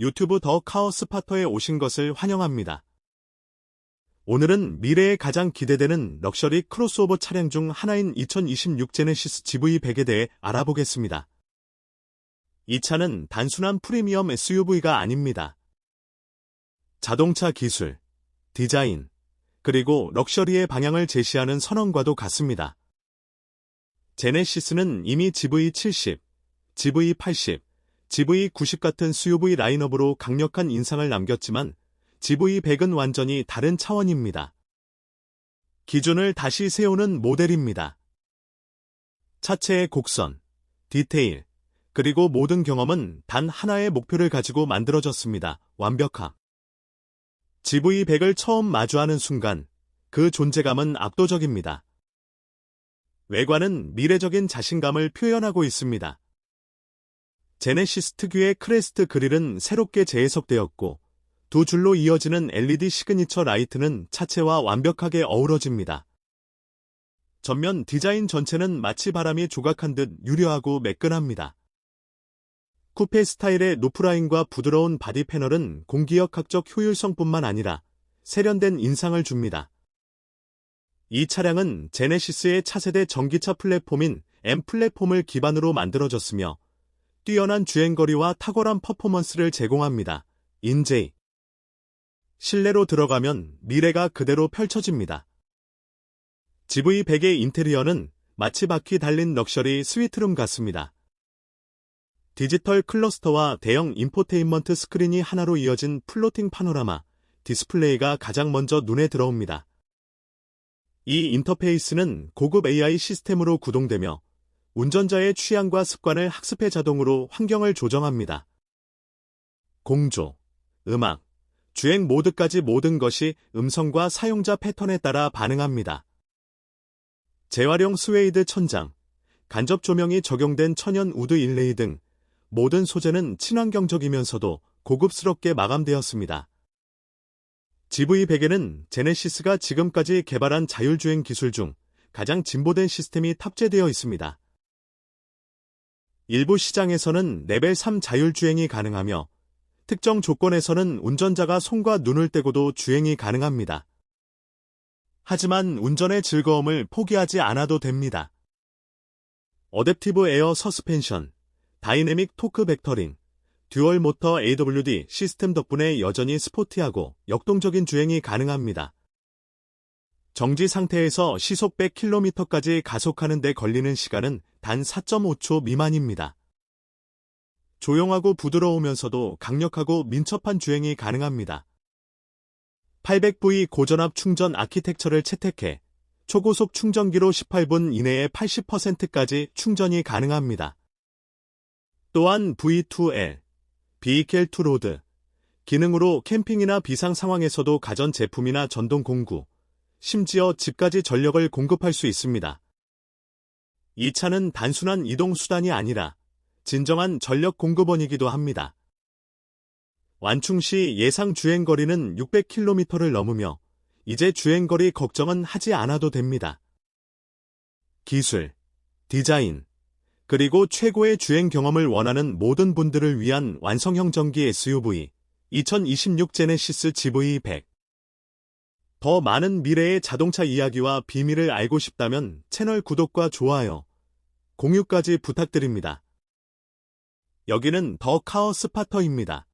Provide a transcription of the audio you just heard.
유튜브 더 카오 스 파터에 오신 것을 환영합니다. 오늘은 미래에 가장 기대되는 럭셔리 크로스오버 차량 중 하나인 2026 제네시스 GV100에 대해 알아보겠습니다. 이 차는 단순한 프리미엄 SUV가 아닙니다. 자동차 기술, 디자인, 그리고 럭셔리의 방향을 제시하는 선언과도 같습니다. 제네시스는 이미 GV70, GV80, GV90 같은 SUV 라인업으로 강력한 인상을 남겼지만 GV100은 완전히 다른 차원입니다. 기준을 다시 세우는 모델입니다. 차체의 곡선, 디테일, 그리고 모든 경험은 단 하나의 목표를 가지고 만들어졌습니다. 완벽함. GV100을 처음 마주하는 순간 그 존재감은 압도적입니다. 외관은 미래적인 자신감을 표현하고 있습니다. 제네시스 특유의 크레스트 그릴은 새롭게 재해석되었고 두 줄로 이어지는 LED 시그니처 라이트는 차체와 완벽하게 어우러집니다. 전면 디자인 전체는 마치 바람이 조각한 듯 유려하고 매끈합니다. 쿠페 스타일의 노프라인과 부드러운 바디 패널은 공기역학적 효율성뿐만 아니라 세련된 인상을 줍니다. 이 차량은 제네시스의 차세대 전기차 플랫폼인 M 플랫폼을 기반으로 만들어졌으며 뛰어난 주행거리와 탁월한 퍼포먼스를 제공합니다. 인제이 실내로 들어가면 미래가 그대로 펼쳐집니다. GV100의 인테리어는 마치 바퀴 달린 럭셔리 스위트룸 같습니다. 디지털 클러스터와 대형 인포테인먼트 스크린이 하나로 이어진 플로팅 파노라마, 디스플레이가 가장 먼저 눈에 들어옵니다. 이 인터페이스는 고급 AI 시스템으로 구동되며 운전자의 취향과 습관을 학습해 자동으로 환경을 조정합니다. 공조, 음악, 주행 모드까지 모든 것이 음성과 사용자 패턴에 따라 반응합니다. 재활용 스웨이드 천장, 간접 조명이 적용된 천연 우드 일레이 등 모든 소재는 친환경적이면서도 고급스럽게 마감되었습니다. GV100에는 제네시스가 지금까지 개발한 자율주행 기술 중 가장 진보된 시스템이 탑재되어 있습니다. 일부 시장에서는 레벨 3 자율주행이 가능하며 특정 조건에서는 운전자가 손과 눈을 떼고도 주행이 가능합니다. 하지만 운전의 즐거움을 포기하지 않아도 됩니다. 어댑티브 에어 서스펜션, 다이내믹 토크 벡터링, 듀얼 모터 AWD 시스템 덕분에 여전히 스포티하고 역동적인 주행이 가능합니다. 정지 상태에서 시속 100km까지 가속하는 데 걸리는 시간은 단 4.5초 미만입니다. 조용하고 부드러우면서도 강력하고 민첩한 주행이 가능합니다. 800V 고전압 충전 아키텍처를 채택해 초고속 충전기로 18분 이내에 80%까지 충전이 가능합니다. 또한 V2L, 비이켈2 로드, 기능으로 캠핑이나 비상 상황에서도 가전 제품이나 전동 공구, 심지어 집까지 전력을 공급할 수 있습니다. 이 차는 단순한 이동 수단이 아니라 진정한 전력 공급원이기도 합니다. 완충 시 예상 주행거리는 600km를 넘으며 이제 주행거리 걱정은 하지 않아도 됩니다. 기술, 디자인, 그리고 최고의 주행 경험을 원하는 모든 분들을 위한 완성형 전기 SUV 2026 제네시스 GV100 더 많은 미래의 자동차 이야기와 비밀을 알고 싶다면 채널 구독과 좋아요, 공유까지 부탁드립니다. 여기는 더 카오 스파터입니다.